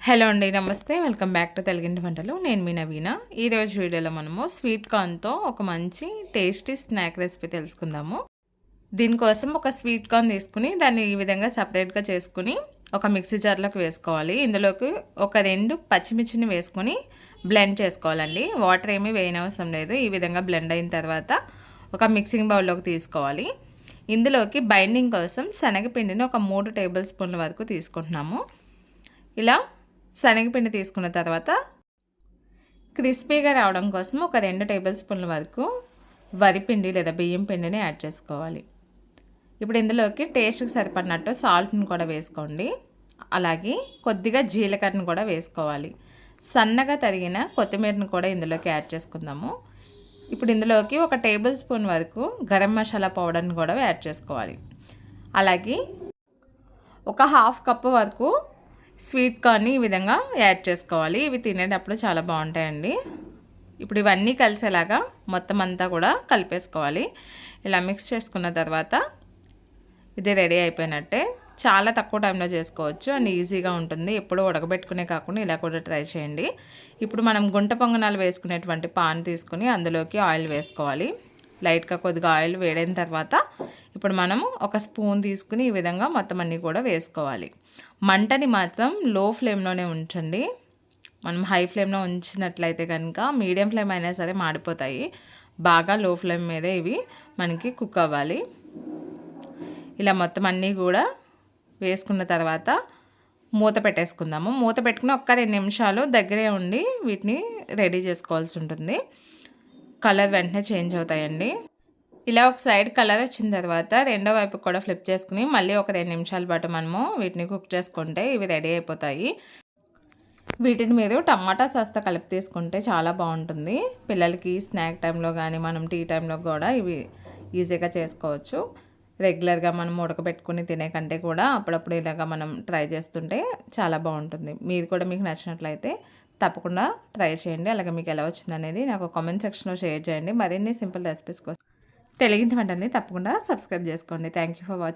Hello అండి నమస్తే. Welcome back to తెలుగింటి వంటలు. నేను మీ నవీన. ఈరోజు వీడియోలో మనము స్వీట్ కార్న్తో ఒక మంచి టేస్టీ స్నాక్ రెసిపీ తెలుసుకుందాము. దీనికోసం ఒక స్వీట్ కార్న్ తీసుకుని దాన్ని ఈ విధంగా సపరేట్గా చేసుకుని ఒక మిక్సీ జార్లోకి వేసుకోవాలి. ఇందులోకి ఒక రెండు పచ్చిమిర్చిని వేసుకొని బ్లెండ్ చేసుకోవాలండి. వాటర్ ఏమీ వేయనవసరం లేదు. ఈ విధంగా బ్లెండ్ అయిన తర్వాత ఒక మిక్సింగ్ బౌల్లోకి తీసుకోవాలి. ఇందులోకి బైండింగ్ కోసం శనగపిండిని ఒక మూడు టేబుల్ స్పూన్ల వరకు తీసుకుంటున్నాము. ఇలా శనగపిండి తీసుకున్న తర్వాత క్రిస్పీగా రావడం కోసం ఒక రెండు టేబుల్ స్పూన్ల వరకు వరిపిండి లేదా బియ్యం పిండిని యాడ్ చేసుకోవాలి. ఇప్పుడు ఇందులోకి టేస్ట్కి సరిపడినట్టు సాల్ట్ని కూడా వేసుకోండి. అలాగే కొద్దిగా జీలకర్రను కూడా వేసుకోవాలి. సన్నగా తరిగిన కొత్తిమీరను కూడా ఇందులోకి యాడ్ చేసుకుందాము. ఇప్పుడు ఇందులోకి ఒక టేబుల్ స్పూన్ వరకు గరం మసాలా పౌడర్ని కూడా యాడ్ చేసుకోవాలి. అలాగే ఒక హాఫ్ కప్ వరకు స్వీట్ కార్న్ని ఈ విధంగా యాడ్ చేసుకోవాలి. ఇవి తినేటప్పుడు చాలా బాగుంటాయండి. ఇప్పుడు ఇవన్నీ కలిసేలాగా మొత్తం అంతా కూడా కలిపేసుకోవాలి. ఇలా మిక్స్ చేసుకున్న తర్వాత ఇది రెడీ అయిపోయినట్టే. చాలా తక్కువ టైంలో చేసుకోవచ్చు అండ్ ఈజీగా ఉంటుంది. ఎప్పుడు ఉడకబెట్టుకునే కాకుండా ఇలా కూడా ట్రై చేయండి. ఇప్పుడు మనం గుంట పొంగనాలు వేసుకునేటువంటి పాన్ తీసుకుని అందులోకి ఆయిల్ వేసుకోవాలి. లైట్గా కొద్దిగా ఆయిల్ వేడైన తర్వాత ఇప్పుడు మనము ఒక స్పూన్ తీసుకుని ఈ విధంగా మొత్తం అన్నీ కూడా వేసుకోవాలి. మంటని మాత్రం లో ఫ్లేమ్లోనే ఉంచండి. మనం హై ఫ్లేమ్లో ఉంచినట్లయితే కనుక మీడియం ఫ్లేమ్ అయినా సరే మాడిపోతాయి. బాగా లో ఫ్లేమ్ మీదే ఇవి మనకి కుక్ అవ్వాలి. ఇలా మొత్తం అన్నీ కూడా వేసుకున్న తర్వాత మూత పెట్టేసుకుందాము. మూత పెట్టుకుని ఒక్క రెండు నిమిషాలు దగ్గరే ఉండి వీటిని రెడీ చేసుకోవాల్సి ఉంటుంది. కలర్ వెంటనే చేంజ్ అవుతాయండి. ఇలా ఒక సైడ్ కలర్ వచ్చిన తర్వాత రెండో వైపు కూడా ఫ్లిప్ చేసుకుని మళ్ళీ ఒక రెండు నిమిషాల పాటు మనము వీటిని కుక్ చేసుకుంటే ఇవి రెడీ అయిపోతాయి. వీటిని మీరు టమాటా సాస్తో కలిపి తీసుకుంటే చాలా బాగుంటుంది. పిల్లలకి స్నాక్ టైంలో కానీ మనం టీ టైంలో కూడా ఇవి ఈజీగా చేసుకోవచ్చు. రెగ్యులర్గా మనం ఉడకబెట్టుకుని తినే కంటే కూడా అప్పుడప్పుడు ఇలాగా మనం ట్రై చేస్తుంటే చాలా బాగుంటుంది. మీరు కూడా మీకు నచ్చినట్లయితే తప్పకుండా ట్రై చేయండి. అలాగే మీకు ఎలా వచ్చిందనేది నాకు కామెంట్ సెక్షన్లో షేర్ చేయండి. మరిన్ని సింపుల్ రెసిపీస్ కోసం తెలుగింటి వెంటనే తప్పకుండా సబ్స్క్రైబ్ చేసుకోండి. Thank you for watching